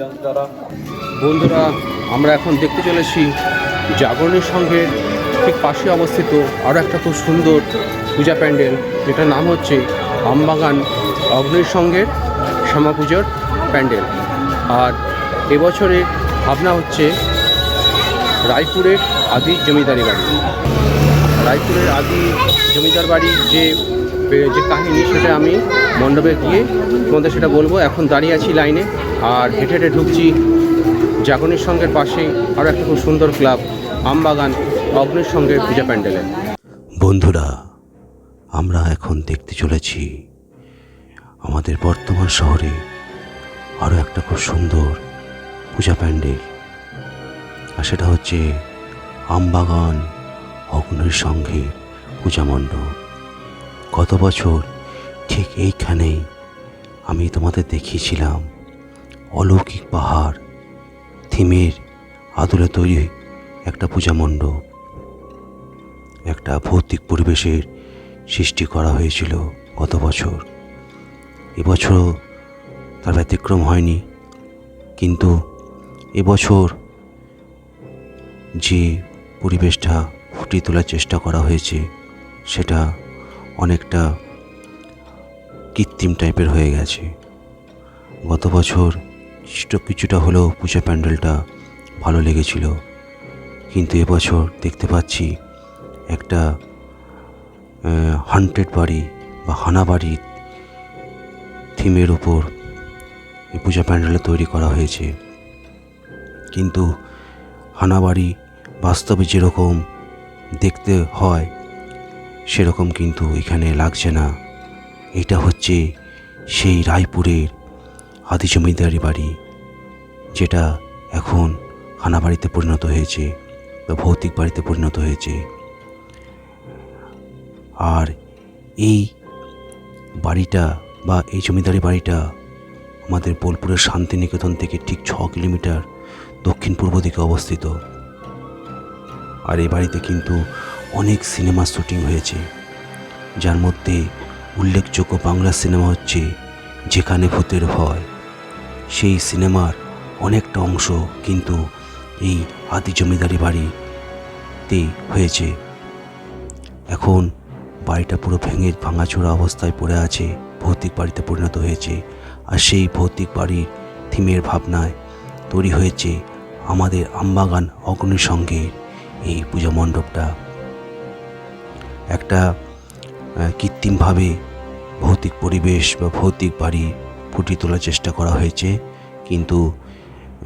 দ্বারা বন্ধুরা, আমরা এখন দেখতে চলেছি জাগরণের সঙ্গে ঠিক পাশে অবস্থিত আরও একটা খুব সুন্দর পূজা প্যান্ডেল। যেটার নাম হচ্ছে আমবাগান অগ্নির সঙ্গের শ্যামা পুজোর প্যান্ডেল। আর এবছরে ভাবনা হচ্ছে রায়পুরের আদি জমিদারি বাড়ি। রায়পুরের আদি জমিদার বাড়ির যে যে কাহিনী, সেটা আমি মণ্ডপে গিয়ে তোমাদের সেটা বলব। এখন দাঁড়িয়ে আছি লাইনে। আর হেঁটে হেঁটে ঢুকছি জাগরণের সঙ্গের পাশে আরও একটা খুব সুন্দর ক্লাব, আমবাগান, অগ্নির সঙ্গে পূজা প্যান্ডেলে। বন্ধুরা, আমরা এখন দেখতে চলেছি আমাদের বর্তমান শহরে আরও একটা খুব সুন্দর পূজা প্যান্ডেল, আর সেটা হচ্ছে আমবাগান, অগ্নির সঙ্গে পূজা মণ্ডপ। গত বছর ঠিক এইখানেই আমি তোমাদের দেখিয়েছিলাম অলৌকিক পাহাড়। থিমের আদলে তৈরি একটা পূজা মণ্ডপ একটা ভৌতিক পরিবেশের সৃষ্টি করা হয়েছিল গত বছর। এবছরও তার ব্যতিক্রম হয়নি। কিন্তু এবছর যে পরিবেশটা ফুটিয়ে তোলার চেষ্টা করা হয়েছে, সেটা অনেকটা কৃত্রিম টাইপের হয়ে গেছে। গত বছর কিছুটা কিছুটা হলেও পূজা প্যান্ডেলটা ভালো লেগেছিল। কিন্তু এবছর দেখতে পাচ্ছি একটা হান্টেড বাড়ি বা হানা বাড়ির থিমের উপর এই পূজা প্যান্ডেলটা তৈরি করা হয়েছে। কিন্তু হানা বাড়ি বাস্তবে যেরকম দেখতে হয়, সেরকম কিন্তু এখানে লাগছে না। এটা হচ্ছে সেই রায়পুরের আদি জমিদারি বাড়ি। যেটা এখন হানা বাড়িতে পরিণত হয়েছে বা ভৌতিক বাড়িতে পরিণত হয়েছে। আর এই বাড়িটা বা এই জমিদারি বাড়িটা আমাদের বোলপুরের শান্তিনিকেতন থেকে ঠিক ছ কিলোমিটার দক্ষিণ পূর্ব দিকে অবস্থিত। আর এই বাড়িতে কিন্তু অনেক সিনেমা শুটিং হয়েছে। যার মধ্যে উল্লেখযোগ্য বাংলা সিনেমা হচ্ছে যেখানে ভূতের ভয়। সেই সিনেমার অনেকটা অংশ কিন্তু এই আদি জমিদারি বাড়িতেই হয়েছে। এখন বাড়িটা পুরো ভেঙে ভাঙাচোরা অবস্থায় পড়ে আছে, ভৌতিক বাড়িতে পরিণত হয়েছে। আর সেই ভৌতিক বাড়ির থিমের ভাবনায় তৈরি হয়েছে আমাদের আমবাগান অগ্নির সঙ্গে এই পূজা মণ্ডপটা। একটা কৃত্রিমভাবে ভৌতিক পরিবেশ বা ভৌতিক বাড়ি ফুটিয়ে তোলার চেষ্টা করা হয়েছে, কিন্তু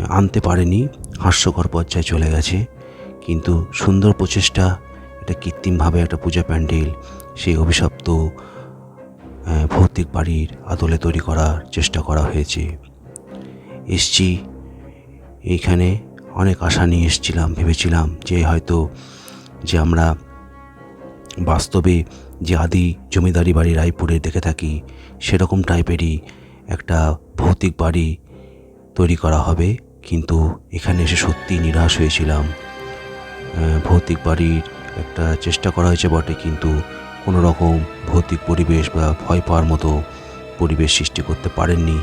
আনতে পারেনি, হাস্যকর পর্যায়ে চলে গেছে। কিন্তু সুন্দর প্রচেষ্টা, এটা কৃত্রিমভাবে একটা পূজা প্যান্ডেল, সেই অভিশপ্ত ভৌতিক বাড়ির আদলে তৈরি করার চেষ্টা করা হয়েছে। এসছি এইখানে অনেক আশা নিয়ে এসেছিলাম, ভেবেছিলাম যে হয়তো যে আমরা বাস্তবে যে আদি জমিদারি বাড়ি রায়পুরে দেখে থাকি, সেরকম টাইপেরই একটা ভৌতিক বাড়ি তৈরি করা হবে। কিন্তু এখানে এসে সত্যি নিরাশ হয়েছিলাম। ভৌতিক বাড়ির একটা চেষ্টা করা হয়েছে বটে, কিন্তু কোনো রকম ভৌতিক পরিবেশ বা ভয় পাওয়ার মতো পরিবেশ সৃষ্টি করতে পারেননি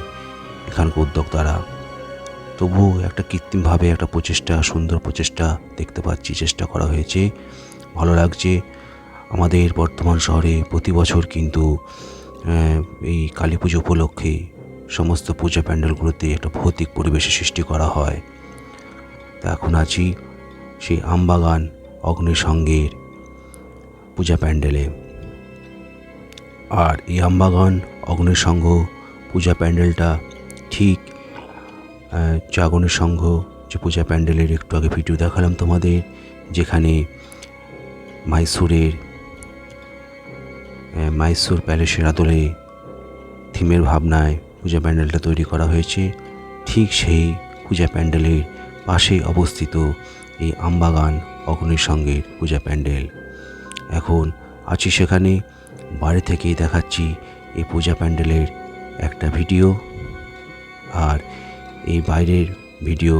এখানকার উদ্যোক্তারা। তবু একটা কৃত্রিমভাবে একটা প্রচেষ্টা, সুন্দর প্রচেষ্টা দেখতে পাচ্ছি, চেষ্টা করা হয়েছে। ভালো লাগছে আমাদের বর্তমান শহরে প্রতি বছর কিন্তু এই কালী পুজো উপলক্ষে সমস্ত পূজা প্যান্ডেলগুলোতে একটা ভৌতিক পরিবেশের সৃষ্টি করা হয়। তা এখন আছি সেই আমবাগান অগ্নিসঙ্গের পূজা প্যান্ডেলে। আর এই আমবাগান, অগ্নিসংঘ, পূজা প্যান্ডেলটা ঠিক জাগরণের সংঘ যে পূজা প্যান্ডেলের একটু আগে ভিডিও দেখালাম তোমাদের, যেখানে মাইসুরের মাইসুর প্যালেসের আদলে থিমের ভাবনায় পূজা প্যান্ডেলটা তৈরি করা হয়েছে। ঠিক সেই পূজা প্যান্ডেলের পাশে অবস্থিত এই আমবাগান অগ্নির সঙ্গের পূজা প্যান্ডেল। এখন আছি সেখানে। বাড়ি থেকেই দেখাচ্ছি এই পূজা প্যান্ডেলের একটা ভিডিও। আর এই বাইরের ভিডিও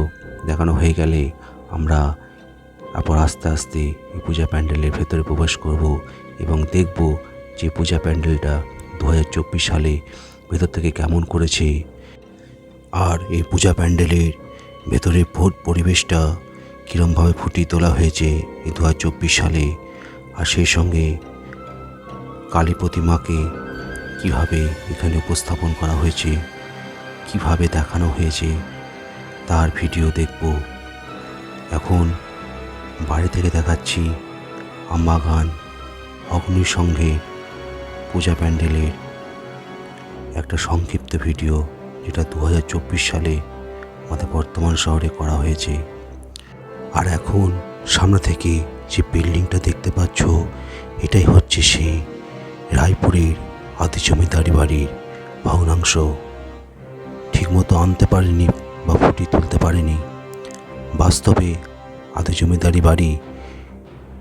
দেখানো হয়ে গেলে আমরা তারপর আস্তে আস্তে এই পূজা প্যান্ডেলের ভেতরে প্রবেশ করব এবং দেখব যে পূজা প্যান্ডেলটা দু হাজার চব্বিশ সালে ভেতর থেকে কেমন করেছে। আর এই পূজা প্যান্ডেলের ভেতরে ভোট পরিবেশটা কীরমভাবে ফুটিয়ে তোলা হয়েছে এই দু হাজার চব্বিশ সালে? আর সেই সঙ্গে কালী প্রতিমাকে কীভাবে এখানে উপস্থাপন করা হয়েছে, কীভাবে দেখানো হয়েছে, তার ভিডিও দেখব। এখন বাড়ি থেকে দেখাচ্ছি আমবাগান অগ্নির সঙ্গে পূজা প্যান্ডেলের একটা সংক্ষিপ্ত ভিডিও যেটা দু হাজার চব্বিশ সালে আমাদের বর্তমান শহরে করা হয়েছে। আর এখন সামনে থেকে যে বিল্ডিংটা দেখতে পাচ্ছ, এটাই হচ্ছে সেই রায়পুরের আদি জমিদারি বাড়ির ভগ্নাংশ। ঠিকমতো আনতে পারেনি বা ফুটিয়ে তুলতে পারেনি। বাস্তবে আদি জমিদারি বাড়ি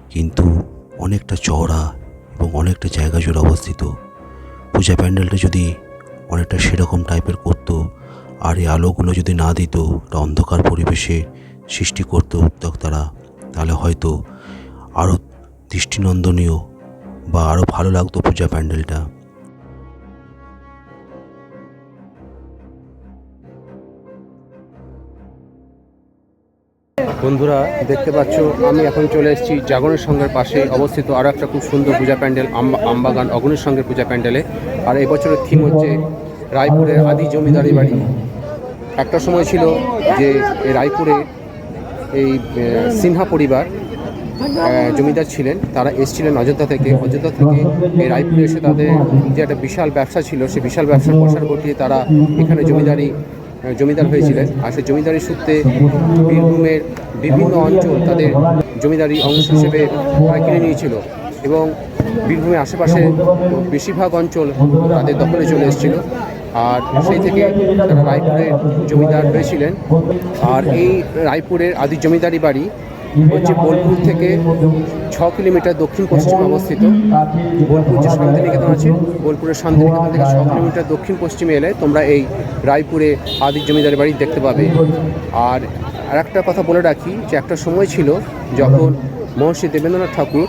কিন্তু অনেকটা চওড়া এবং অনেকটা জায়গা জুড়ে অবস্থিত। পূজা প্যান্ডেলটা যদি অনেকটা সেরকম টাইপের করতো আর এই আলোগুলো যদি না দিত একটা অন্ধকার পরিবেশে সৃষ্টি করতো উদ্যোক্তারা, তাহলে হয়তো আরও দৃষ্টিনন্দনীয় বা আরও ভালো লাগতো পূজা প্যান্ডেলটা। বন্ধুরা, দেখতে পাচ্ছ, আমি এখন চলে এসেছি জাগরণের সঙ্গের পাশে অবস্থিত আরও একটা খুব সুন্দর পূজা প্যান্ডেল আম- আমবাগান অগ্নির সঙ্গের পূজা প্যান্ডেলে। আর এবছরের থিম হচ্ছে রায়পুরের আদি জমিদারি বাড়ি। একটা সময় ছিল যে রায়পুরে এই সিনহা পরিবার জমিদার ছিলেন। তারা এসেছিলেন অযোধ্যা থেকে। অযোধ্যা থেকে এই রায়পুরে এসে তাদের যে একটা বিশাল ব্যবসা ছিল সেই বিশাল ব্যবসার প্রসার ঘটিয়ে তারা এখানে জমিদারি জমিদার হয়েছিলেন। আর সেই জমিদারি সূত্রে বীরভূমের বিভিন্ন অঞ্চল তাদের জমিদারি অংশ হিসেবে কিনে নিয়েছিল এবং বীরভূমের আশেপাশে বেশিরভাগ অঞ্চল তাদের দখলে চলে এসেছিল। আর সেই থেকে তারা রায়পুরের জমিদার হয়েছিলেন। আর এই রায়পুরের আদি জমিদারি বাড়ি হচ্ছে বোলপুর থেকে ছ কিলোমিটার দক্ষিণ পশ্চিমে অবস্থিত। বোলপুর যে শান্তিনিকেতন আছে, বোলপুরের শান্তিনিকেতন থেকে ছ কিলোমিটার দক্ষিণ পশ্চিমে এলে তোমরা এই রায়পুরে আদি জমিদারের বাড়ি দেখতে পাবে। আর আর একটা কথা বলে রাখি যে একটা সময় ছিল যখন মহর্ষি দেবেন্দ্রনাথ ঠাকুর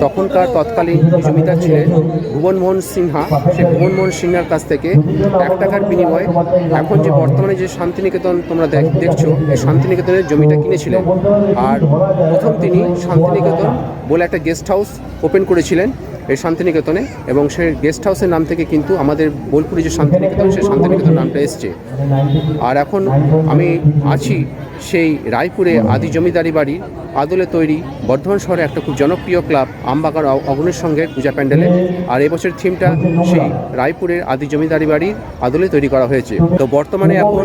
তখনকার তৎকালীন জমিদার ছিলেন ভুবনমোহন সিনহা। সেই ভুবনমোহন সিনহার কাছ থেকে এক টাকার বিনিময়ে এখন যে বর্তমানে যে শান্তিনিকেতন তোমরা দেখ- দেখছ, এই শান্তিনিকেতনের জমিটা কিনেছিলেন। আর প্রথম তিনি শান্তিনিকেতন বলে একটা গেস্ট হাউস ওপেন করেছিলেন। এই শান্তিনিকেতনে এবং সেই গেস্ট হাউসের নাম থেকে কিন্তু আমাদের বোলপুরে যে শান্তিনিকেতন সেই শান্তিনিকেতন নামটা এসছে। আর এখন আমি আছি সেই রায়পুরে আদি জমিদারি বাড়ির আদলে তৈরি বর্ধমান শহরে একটা খুব জনপ্রিয় ক্লাব, আমবাগান অ- অগ্নির সঙ্গে পূজা প্যান্ডেলে। আর এবছর থিমটা সেই রায়পুরের আদি জমিদারি বাড়ির আদলে তৈরি করা হয়েছে। তো বর্তমানে এখন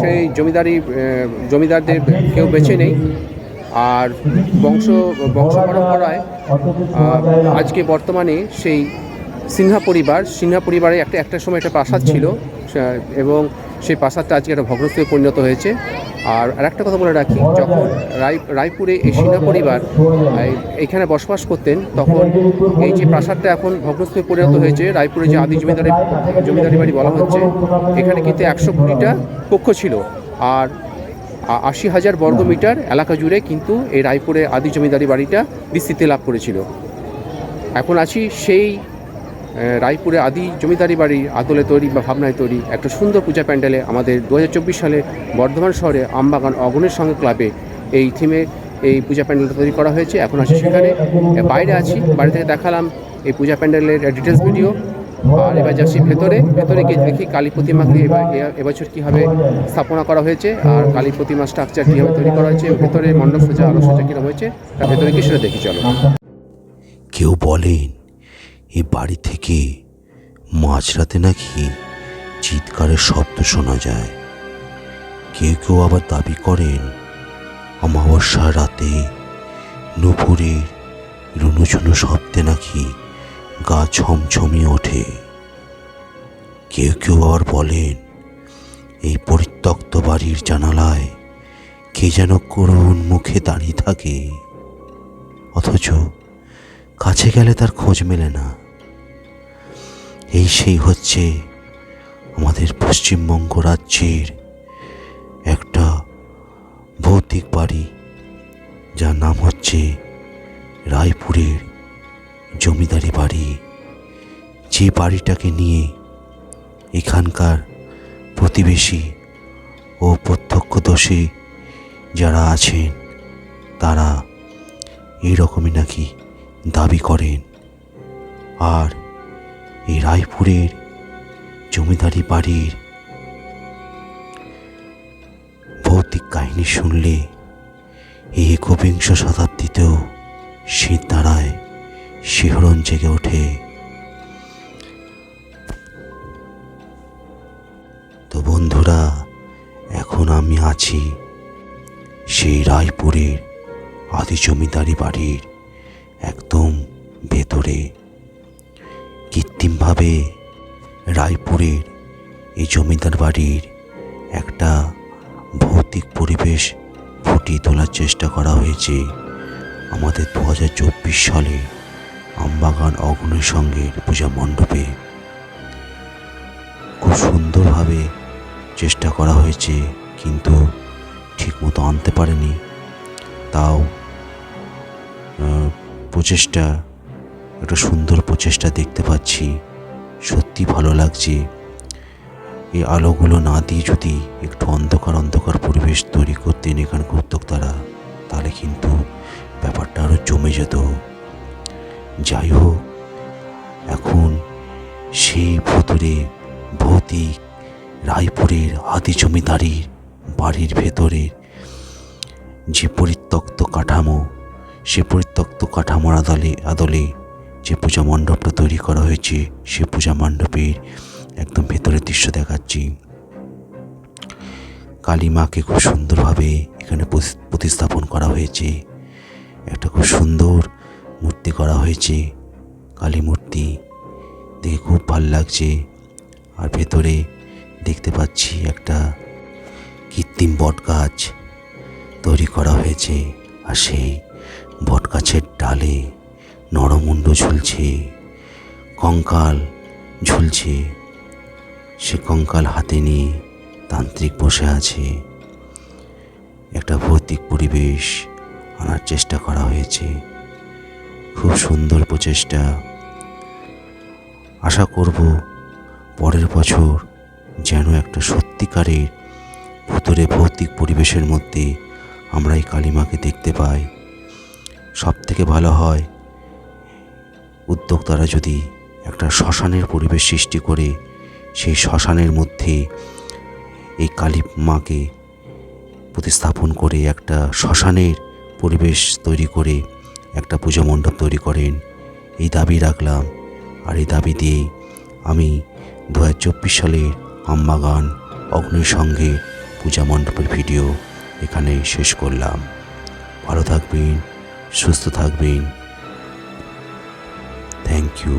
সেই জমিদারি জমিদারদের কেউ বেছে নেই। আর বংশ বংশ পরম্পরায় আজকে বর্তমানে সেই সিনহা পরিবার সিনহা পরিবারে একটা একটা সময় একটা প্রাসাদ ছিল এবং সেই প্রাসাদটা আজকে একটা ভগ্নস্থলে পরিণত হয়েছে। আর আরেকটা কথা বলে রাখি, যখন রায়, রায়পুরে এই সিনহা পরিবার এইখানে বসবাস করতেন, তখন এই যে প্রাসাদটা এখন ভগ্নস্থলে পরিণত হয়েছে, রায়পুরে যে আদি জমিদারি জমিদারি বাড়ি বলা হচ্ছে, এখানে কিন্তু একশো কুড়িটা কক্ষ ছিল। আর আশি হাজার বর্গ মিটার এলাকা জুড়ে কিন্তু এই রায়পুরে আদি জমিদারি বাড়িটা বিস্তৃতি লাভ করেছিল। এখন আছি সেই রায়পুরে আদি জমিদারি বাড়ির আদলে তৈরি বা ভাবনায় তৈরি একটা সুন্দর পূজা প্যান্ডেলে আমাদের দু হাজার চব্বিশ সালে বর্ধমান শহরে আমবাগান অগ্নের সঙ্গে ক্লাবে এই থিমে এই পূজা প্যান্ডেলটা তৈরি করা হয়েছে। এখন আছি সেখানে। বাইরে আছি বাইরে থেকে দেখালাম এই পূজা প্যান্ডেলের ডিটেলস ভিডিও আর এবার যাচ্ছি ভেতরে। ভেতরে গিয়ে দেখি কালী প্রতিমাকে এবার এবছর কীভাবে স্থাপনা করা হয়েছে আর কালী প্রতিমা স্ট্রাকচার কীভাবে তৈরি করা হয়েছে। ভেতরে মণ্ডপ সজ্জা আলো সজ্জা কীরকম হয়েছে তার ভেতরে গিয়ে সেটা দেখি, চলো। কেউ বলেন, এ বাড়ি থেকে মাঝরাতে নাকি চিৎকারের শব্দ শোনা যায়। কেউ কেউ আবার দাবি করেন, অমাবস্যার রাতে নুপুরের রুনুঝুনু শব্দে নাকি গা ছমছমিয়ে ওঠে। কেউ কেউ আবার বলেন, এই পরিত্যক্ত বাড়ির জানালায় কে যেন করুণ মুখে দাঁড়িয়ে থাকে। অথচ কাছে গেলে তার খোঁজ মেলে না। এই সেই হচ্ছে আমাদের পশ্চিমবঙ্গ রাজ্যের একটা ভৌতিক বাড়ি, যার নাম হচ্ছে রায়পুরের জমিদারি বাড়ি, যে বাড়িটাকে নিয়ে এখানকার প্রতিবেশী ও প্রত্যক্ষদর্শী যারা আছেন, তারা এইরকমই নাকি দাবি করেন। আর এই রায়পুরের জমিদারি বাড়ির ভৌতিক কাহিনী শুনলে এই একবিংশ শতাব্দীতেও সে দাঁড়ায় শিহরণ জেগে ওঠে। তো বন্ধুরা, এখন আমি আছি সেই রায়পুরের আদি জমিদারি বাড়ির একদম ভেতরে। কৃত্রিমভাবে রায়পুরের এই জমিদার বাড়ির একটা ভৌতিক পরিবেশ ফুটিয়ে তোলার চেষ্টা করা হয়েছে আমাদের দু হাজার চব্বিশ সালে। আমবাগান অগ্নি সঙ্গের পূজা মণ্ডপে খুব সুন্দরভাবে চেষ্টা করা হয়েছে, কিন্তু ঠিকমতো আনতে পারেনি। তাও প্রচেষ্টা, একটা সুন্দর প্রচেষ্টা দেখতে পাচ্ছি। সত্যি ভালো লাগছে। এই আলোগুলো না দিয়ে যদি একটু অন্ধকার অন্ধকার পরিবেশ তৈরি করতেন এখানকার উদ্যোক্তারা, তাহলে কিন্তু ব্যাপারটা আরও জমে যেত। যাই হোক এখন সেই ভুতুরে ভৌতিক রায়পুরের আদি জমিদারির বাড়ির ভেতরের যে পরিত্যক্ত কাঠামো, সে পরিত্যক্ত কাঠামোর আদলে আদলে যে পূজা মণ্ডপটা তৈরি করা হয়েছে, সে পূজা মণ্ডপের একদম ভেতরের দৃশ্য দেখাচ্ছি। কালী মাকে খুব সুন্দরভাবে এখানে প্রতি- প্রতিস্থাপন করা হয়েছে। একটা খুব সুন্দর মূর্তি করা হয়েছে। কালী মূর্তি দেখে খুব ভালো লাগছে। আর ভেতরে দেখতে পাচ্ছি একটা কৃত্রিম বট গাছ তৈরি করা হয়েছে। আর সেই বট গাছের ডালে নরমুণ্ড ঝুলছে। কঙ্কাল ঝুলছে। সে কঙ্কাল হাতে নিয়ে তান্ত্রিক বসে আছে। একটা ভৌতিক পরিবেশ আনার চেষ্টা করা হয়েছে। খুব সুন্দর প্রচেষ্টা। আশা করব পরের বছর যেন একটা সত্যিকারের ভুতুরে ভৌতিক পরিবেশের মধ্যে আমরা এই কালিমাকে দেখতে পাই। সব থেকে ভালো হয় উদ্যোক্তারা যদি একটা শ্মশানের পরিবেশ সৃষ্টি করে, সেই শ্মশানের মধ্যে এই কালী মাকে প্রতিস্থাপন করে একটা শ্মশানের পরিবেশ তৈরি করে একটা পুজো মণ্ডপ তৈরি করেন। এই দাবি রাখলাম। আর এই দাবি দিয়ে আমি দু হাজার চব্বিশ সালের আমবাগান অগ্নির সঙ্গে পূজা মণ্ডপের ভিডিও এখানে শেষ করলাম। ভালো থাকবেন, সুস্থ থাকবেন। Thank you